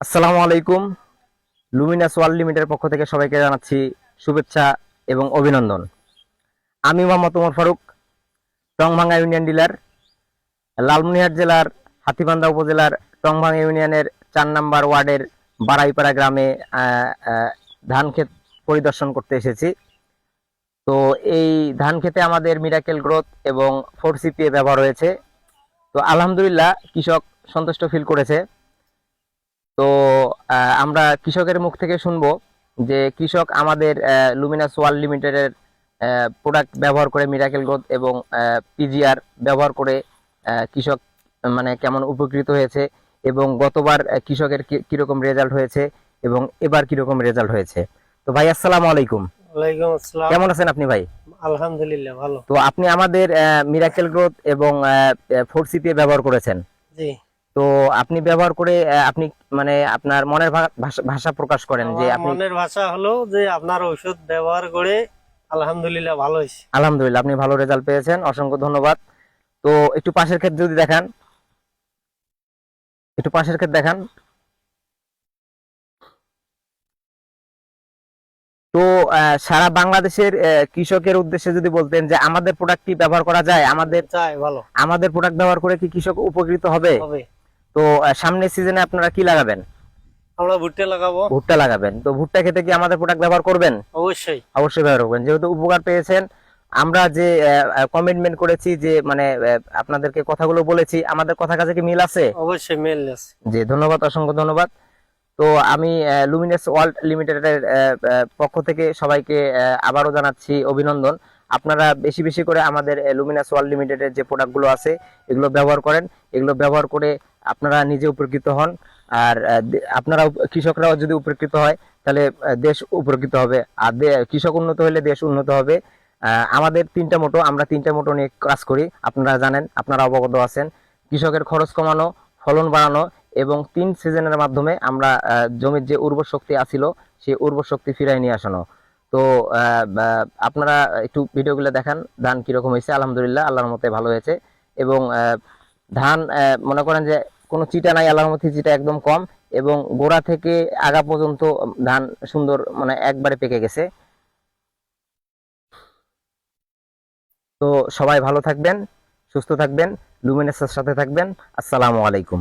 আসসালামু আলাইকুম। Luminous world লিমিটেডের পক্ষ থেকে সবাইকে জানাচ্ছি শুভেচ্ছা এবং অভিনন্দন। আমি মোহাম্মদ ওমর ফারুক, টংভাঙ্গা ইউনিয়ন ডিলার, লালমনিরহাট জেলার হাতিবান্ধা উপজেলার টংভাঙ্গা ইউনিয়নের চার নম্বর ওয়ার্ডের বাড়াইপাড়া গ্রামে ধান ক্ষেত পরিদর্শন করতে এসেছি। তো এই ধান খেতে আমাদের মিরাকেল গ্রোথ এবং ফোর সিপিএ ব্যবহার হয়েছে। তো আলহামদুলিল্লাহ কৃষক সন্তুষ্ট ফিল করেছে। আমরা কৃষকের মুখ থেকে শুনব যে কৃষক আমাদের লুমিনাস ওয়ার্ল্ড লিমিটেডের প্রোডাক্ট ব্যবহার করে মিরাকেল গ্রোথ এবং পিজিআর ব্যবহার করে কৃষক মানে কেমন উপকৃত হয়েছে এবং গতবার কৃষকের কীরকম রেজাল্ট হয়েছে এবং এবার কীরকম রেজাল্ট হয়েছে। তো ভাই আসসালামু আলাইকুম। ওয়ালাইকুম আসসালাম। কেমন আছেন আপনি ভাই? আলহামদুলিল্লাহ ভালো। তো আপনি আমাদের মিরাকেল গ্রোথ এবং ফোর সিপিএ ব্যবহার করেছেন। জি। তো আপনি ব্যবহার করে আপনি মানে আপনার মনের ভাষা- প্রকাশ করেন যে আপনি মনের ভাষা হলো যে আপনার ঔষধ ব্যবহার করে আলহামদুলিল্লাহ ভালো হয়েছে। আলহামদুলিল্লাহ আপনি ভালো রেজাল্ট পেয়েছেন অসংখ্য ধন্যবাদ। তো একটু পাশের ক্ষেত্রে যদি দেখান একটু পাশের ক্ষেত্রে দেখান। তো সারা বাংলাদেশের কৃষকের উদ্দেশ্যে যদি বলতেন যে আমাদের প্রোডাক্ট কি ব্যবহার করা যায় আমাদের চাই ভালো। আমাদের প্রোডাক্ট ব্যবহার করে কি কৃষক উপকৃত হবে? হবে। তো সামনের সিজনে আপনারা কি লাগাবেন? আমরা ভুট্টা লাগাবো। ভুট্টা লাগাবেন। তো ভুট্টা খেতে কি আমাদের প্রোডাক্ট ব্যবহার করবেন? অবশ্যই। অবশ্যই ব্যবহার করবেন। যেহেতু উপকার পেয়েছেন আমরা যে কমিটমেন্ট করেছি যে মানে আপনাদেরকে কথাগুলো বলেছি আমাদের কথা কাছে কি মিল আছে? অবশ্যই মেল আছে। জি ধন্যবাদ অসংখ্য ধন্যবাদ। তো আমি লুমিনেস ওয়ার্ল্ড লিমিটেডের পক্ষ থেকে সবাইকে আবারও জানাচ্ছি অভিনন্দন। আপনারা বেশি বেশি করে আমাদের লুমিনাস ওয়ার্ল্ড লিমিটেডের যে প্রোডাক্টগুলো আছে এগুলো ব্যবহার করেন। এগুলো ব্যবহার করে আপনারা নিজে উপকৃত হন। আর আপনারা কৃষকরাও যদি উপকৃত হয়, তাহলে দেশ উপকৃত হবে। আর কৃষক উন্নত হলে দেশ উন্নত হবে। আমাদের তিনটা মোটো, আমরা তিনটা মোটো নিয়ে কাজ করি। আপনারা জানেন, আপনারা অবগত আছেন। কৃষকের খরচ কমানো, ফলন বাড়ানো এবং তিন সিজনের মাধ্যমে আমরা জমির যে উর্বর শক্তি আছিল, সেই উর্বর শক্তি ফিরাই নিয়ে আসানো। তো আপনারা একটু ভিডিওগুলো দেখান, ধান কীরকম হয়েছে। আলহামদুলিল্লাহ, আল্লাহর মতে ভালো হয়েছে। এবং ধান মনে করেন যে কোনো চিটা নাই, আল্লাহর মধ্যে চিটা একদম কম এবং গোড়া থেকে আগা পর্যন্ত ধান সুন্দর মানে একবারে পেকে গেছে। তো সবাই ভালো থাকবেন, সুস্থ থাকবেন লুমিনেসের সাথে থাকবেন। আসসালামু আলাইকুম।